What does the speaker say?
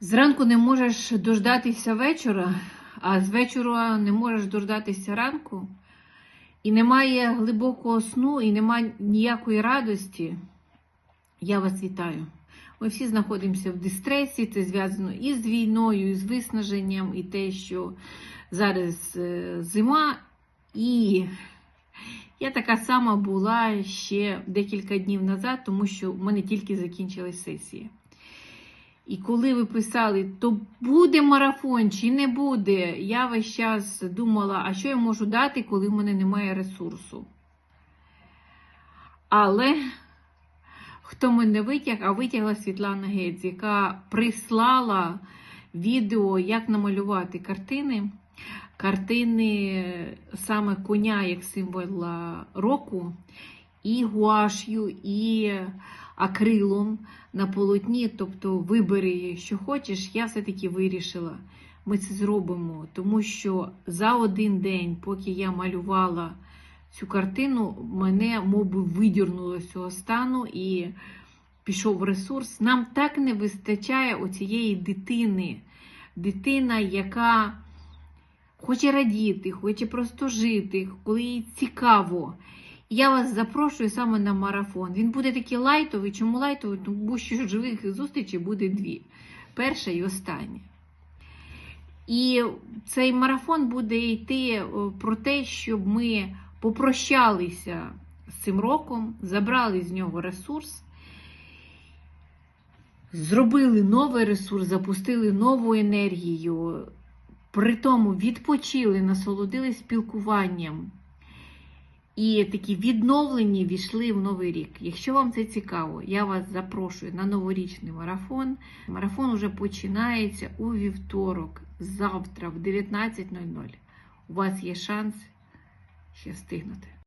Зранку не можеш дождатися вечора, а з вечора не можеш дождатися ранку, і немає глибокого сну, і немає ніякої радості. Я вас вітаю. Ми всі знаходимося в дистресі, це зв'язано і з війною, і з виснаженням, і те, що зараз е, зима. І я така сама була ще декілька днів назад, тому що в мене тільки закінчилась сесія. І коли ви писали, то буде марафон чи не буде, я весь час думала, а що я можу дати, коли в мене немає ресурсу. Але хто мене витяг, а витягла Світлана Гець, яка прислала відео, як намалювати картини. Картини саме коня як символа року, і гуаш'ю, і акрилом на полотні. Тобто вибери, що хочеш, я все-таки вирішила. Ми це зробимо, тому що за один день, поки я малювала цю картину, мене моби видірнуло з цього стану і пішов ресурс. Нам так не вистачає оцієї дитини. Дитина, яка хоче радіти, хоче просто жити, коли їй цікаво. Я вас запрошую саме на марафон. Він буде такий лайтовий. Чому лайтовий? Тому що живих зустрічей буде дві: перша і остання. І цей марафон буде йти про те, щоб ми попрощалися з цим роком, забрали з нього ресурс, зробили новий ресурс, запустили нову енергію, при тому відпочили, насолодились спілкуванням. І такі відновлені війшли в новий рік. Якщо вам це цікаво, я вас запрошую на новорічний марафон. Марафон уже починається у вівторок, завтра, в 19.00. У вас є шанс ще встигнути.